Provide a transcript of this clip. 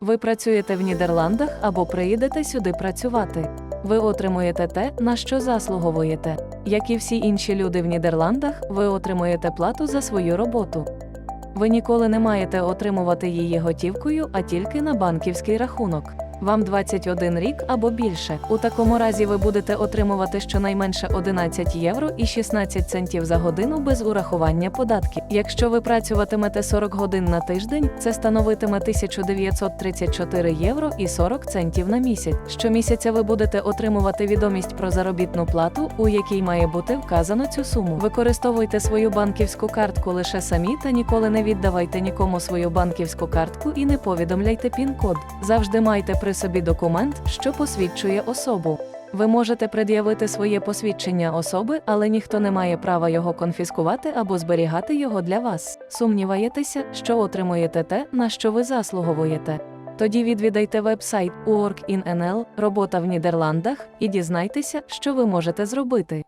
Ви працюєте в Нідерландах або приїдете сюди працювати. Ви отримуєте те, на що заслуговуєте. Як і всі інші люди в Нідерландах, ви отримуєте плату за свою роботу. Ви ніколи не маєте отримувати її готівкою, а тільки на банківський рахунок. Вам 21 рік або більше. У такому разі ви будете отримувати щонайменше 11 євро і 16 центів за годину без урахування податків. Якщо ви працюватимете 40 годин на тиждень, це становитиме 1934 євро і 40 центів на місяць. Щомісяця ви будете отримувати відомість про заробітну плату, у якій має бути вказано цю суму. Використовуйте свою банківську картку лише самі та ніколи не віддавайте нікому свою банківську картку і не повідомляйте пін-код. Завжди майте при собі документ, що посвідчує особу. Ви можете пред'явити своє посвідчення особи, але ніхто не має права його конфіскувати або зберігати його для вас. Сумніваєтеся, що отримуєте те, на що ви заслуговуєте. Тоді відвідайте вебсайт UORK.in.nl «Робота в Нідерландах і дізнайтеся, що ви можете зробити.